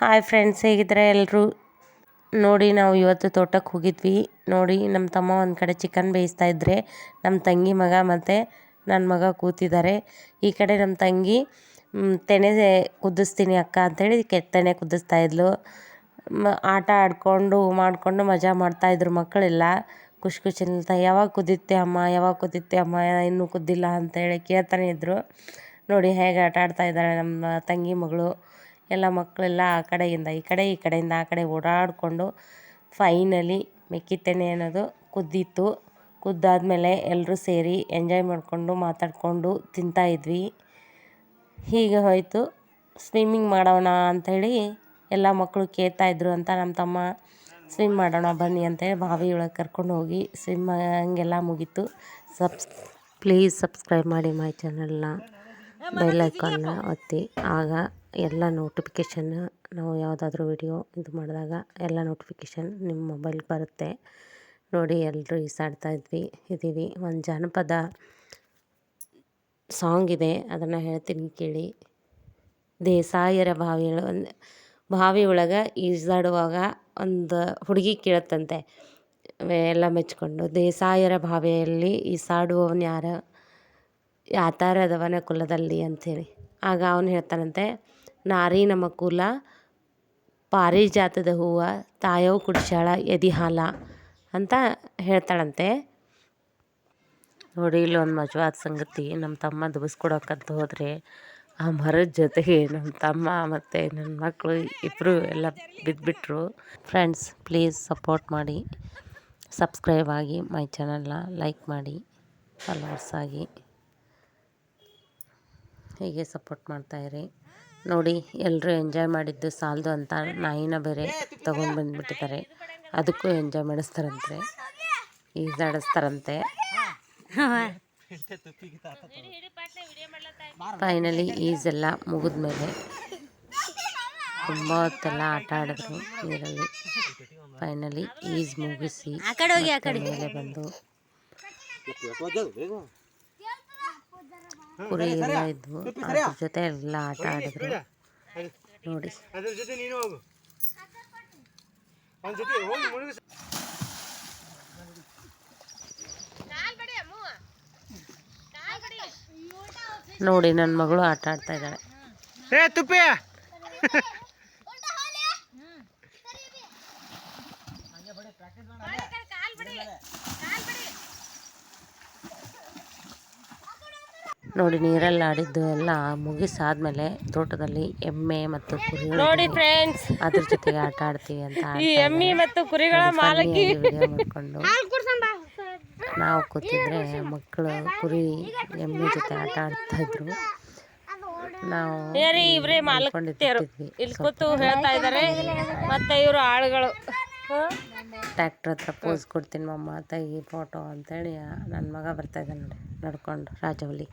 Hi friends ಹೇಗಿದ್ರೆ ಎಲ್ಲರೂ? ನೋಡಿ, ನಾವು ಇವತ್ತು ತೋಟಕ್ಕೆ ಹೋಗಿದ್ವಿ. ನೋಡಿ, ನಮ್ಮ ತಮ್ಮ ಒಂದು ಕಡೆ ಚಿಕನ್ ಬೇಯಿಸ್ತಾ ಇದ್ದರೆ ನಮ್ಮ ತಂಗಿ ಮಗ ಮತ್ತು ನನ್ನ ಮಗ ಕೂತಿದ್ದಾರೆ. ಈ ಕಡೆ ನಮ್ಮ ತಂಗಿ ತೆನೆ ಕುದಿಸ್ತೀನಿ ಅಕ್ಕ ಅಂಥೇಳಿ ಕೆತ್ತನೆ ತೆನೆ ಕುದಿಸ್ತಾ ಇದ್ಲು. ಆಟ ಆಡಿಕೊಂಡು, ಮಾಡಿಕೊಂಡು ಮಜಾ ಮಾಡ್ತಾಯಿದ್ರು ಮಕ್ಕಳೆಲ್ಲ. ಖುಷಿ ಖುಷಿಯಿಂದ ಯಾವಾಗ ಕುದಿತ್ತೆ ಅಮ್ಮ, ಯಾವಾಗ ಕುದಿತ್ತೆ ಅಮ್ಮ, ಇನ್ನೂ ಕುದ್ದಿಲ್ಲ ಅಂತೇಳಿ ಕೇಳ್ತಾನೆ ಇದ್ದರು ನೋಡಿ, ಹೇಗೆ ಆಟ ಆಡ್ತಾ ಇದ್ದಾರೆ ನಮ್ಮ ತಂಗಿ ಮಗಳು. ಎಲ್ಲ ಮಕ್ಕಳೆಲ್ಲ ಆ ಕಡೆಯಿಂದ, ಈ ಕಡೆ, ಈ ಕಡೆಯಿಂದ ಆ ಕಡೆ ಓಡಾಡಿಕೊಂಡು ಫೈನಲಿ ಮೆಕ್ಕಿತೆನೆ ಅನ್ನೋದು ಕುದ್ದಿತ್ತು. ಕುದ್ದಾದ್ಮೇಲೆ ಎಲ್ಲರೂ ಸೇರಿ ಎಂಜಾಯ್ ಮಾಡಿಕೊಂಡು ಮಾತಾಡಿಕೊಂಡು ತಿಂತಾಯಿದ್ವಿ ಹೀಗೆ ಹೋಯಿತು. ಸ್ವಿಮ್ಮಿಂಗ್ ಮಾಡೋಣ ಅಂಥೇಳಿ ಎಲ್ಲ ಮಕ್ಕಳು ಕೇಳ್ತಾಯಿದ್ರು ಅಂತ ನಮ್ಮ ತಮ್ಮ ಸ್ವಿಮ್ ಮಾಡೋಣ, ಬನ್ನಿ ಅಂತೇಳಿ ಬಾವಿ ಒಳಗೆ ಕರ್ಕೊಂಡು ಹೋಗಿ ಸ್ವಿಮ್ ಹಂಗೆಲ್ಲ ಮುಗೀತು. ಸಬ್ಸ್ ಪ್ಲೀಸ್ ಸಬ್ಸ್ಕ್ರೈಬ್ ಮಾಡಿ ಮೈ ಚಾನಲ್ನ ಬೆಲ್ಲೈಕನ್ನ ಒತ್ತಿ. ಆಗ ಎಲ್ಲ ನೋಟಿಫಿಕೇಷನ್ ನಾವು ಯಾವುದಾದ್ರೂ ವಿಡಿಯೋ ಇದು ಮಾಡಿದಾಗ ಎಲ್ಲ ನೋಟಿಫಿಕೇಷನ್ ನಿಮ್ಮ ಮೊಬೈಲ್ಗೆ ಬರುತ್ತೆ. ನೋಡಿ ಎಲ್ಲರೂ ಈಸಾಡ್ತಾ ಇದ್ವಿ, ಇದ್ದೀವಿ. ಒಂದು ಜಾನಪದ ಸಾಂಗ್ ಇದೆ, ಅದನ್ನು ಹೇಳ್ತೀನಿ ಕೇಳಿ. ದೇಸಾಯರ ಬಾವಿ ಒಂದು ಬಾವಿ ಒಳಗೆ ಈಜಾಡುವಾಗ ಒಂದು ಹುಡುಗಿ ಕೇಳುತ್ತಂತೆ ಎಲ್ಲ ಮೆಚ್ಕೊಂಡು ದೇಸಾಯರ ಬಾವಿಯಲ್ಲಿ ಈಸಾಡುವವನು ಯಾರು, ಯಾತಾರದವನ ಕುಲದಲ್ಲಿ ಅಂಥೇಳಿ ಆಗ ಅವನು ಹೇಳ್ತಾನಂತೆ ನಾರಿ ನಮ್ಮ ಕುಲ ಪಾರಿಜಾತದ ಹೂವ ತಾಯವು ಕುಡಿಸ್ಯಾಳ ಎದಿ ಹಾಲ ಅಂತ ಹೇಳ್ತಾಳಂತೆ. ನೋಡಿ, ಇಲ್ಲೊಂದು ಮಜವಾದ ಸಂಗತಿ. ನಮ್ಮ ತಮ್ಮ ದುಬಿಸ್ಕೊಡೋಕ್ಕಂತ ಹೋದರೆ ಆ ಮರದ ಜೊತೆಗೆ ನಮ್ಮ ತಮ್ಮ ಮತ್ತು ನನ್ನ ಮಕ್ಕಳು ಇಬ್ಬರು ಎಲ್ಲ ಬಿದ್ದುಬಿಟ್ರು ಫ್ರೆಂಡ್ಸ್ ಪ್ಲೀಸ್ ಸಪೋರ್ಟ್ ಮಾಡಿ. ಸಬ್ಸ್ಕ್ರೈಬ್ ಆಗಿ ಮೈ ಚಾನಲ್ನ ಲೈಕ್ ಮಾಡಿ. ಫಾಲೋವರ್ಸ್ ಆಗಿ. ಹೀಗೆ ಸಪೋರ್ಟ್ ಮಾಡ್ತಾಯಿರಿ ನೋಡಿ ಎಲ್ಲರೂ ಎಂಜಾಯ್ ಮಾಡಿದ್ದು ಸಾಲದು ಅಂತ ನಾಯಿನ ಬೇರೆ ತೊಗೊಂಡು ಬಂದುಬಿಟ್ಟಿದ್ದಾರೆ. ಅದಕ್ಕೂ ಎಂಜಾಯ್ ಮಾಡಿಸ್ತಾರಂತೆ. ಈಜಾಡಿಸ್ತಾರಂತೆ ಫೈನಲಿ ಈಜೆಲ್ಲ ಮುಗಿದ್ಮೇಲೆ ತುಂಬ ಹೊತ್ತೆಲ್ಲ ಆಟ ಆಡಿದ್ರು ನೀರಲ್ಲಿ. ಫೈನಲಿ ಈಜ್ ಮುಗಿಸಿ ಮೇಲೆ ಬಂದು ಕುರಿ ಎಲ್ಲ ಇದ್ವು. ಅದ್ರ ಜೊತೆ ಎಲ್ಲ ಆಟ ಆಡಿದ್ರು. ನೋಡಿ. ಅದ್ರ ಜೊತೆ ನೀನು ಹೋಗು. ಅವನ ಜೊತೆ ಹೋಗಿ ಮುಳುಗಿಸ ನೋಡಿ ನನ್ನ ಮಗಳು ಆಟ ಆಡ್ತಾ ಇದ್ದಾಳೆ. ಏ ತುಪ್ಪಿ! ನೋಡಿ ನೀರಲ್ಲಿ ಆಡಿದ್ದು ಎಲ್ಲ ಮುಗಿಸಾದ್ಮೇಲೆ ತೋಟದಲ್ಲಿ ಎಮ್ಮೆ ಮತ್ತು ಕುರಿ ನೋಡಿ ಫ್ರೆಂಡ್ಸ್ ಅದ್ರ ಜೊತೆಗೆ ಆಟ ಆಡ್ತೀವಿ ಅಂತ ಈ ಎಮ್ಮಿ ಮತ್ತು ಕುರಿಗಳ ಮಾಲಕಿ. ವಿಡಿಯೋ ಮಾಡ್ಕೊಂಡು ನಾವು ಕೂತಿದ್ರೆ ಮಕ್ಕಳು ಕುರಿ ಎಮ್ಮೆ ಜೊತೆ ಆಟ ಆಡ್ತಾ ಇದ್ರು. ನಾವು ಇವ್ರೇ ಮಾಲಕರು ಇಲ್ಲಿ ಕೂತು ಹೇಳ್ತಾ ಇದ್ದಾರೆ ಮತ್ತೆ ಇವರು ಆಳುಗಳು. ಟ್ಯಾಕ್ಟ್ರ್ ಹತ್ರ ಪೋಸ್ ಕೊಡ್ತೀನಿ ಮಮ್ಮ ತೆಗಿ ಫೋಟೋ ಅಂತೇಳಿ. ನನ್ನ ಮಗ ಬರ್ತಾ ಇದ್ದಾನೆ ನೋಡಿ ನಡ್ಕೊಂಡು ರಾಜವಲ್ಲಿ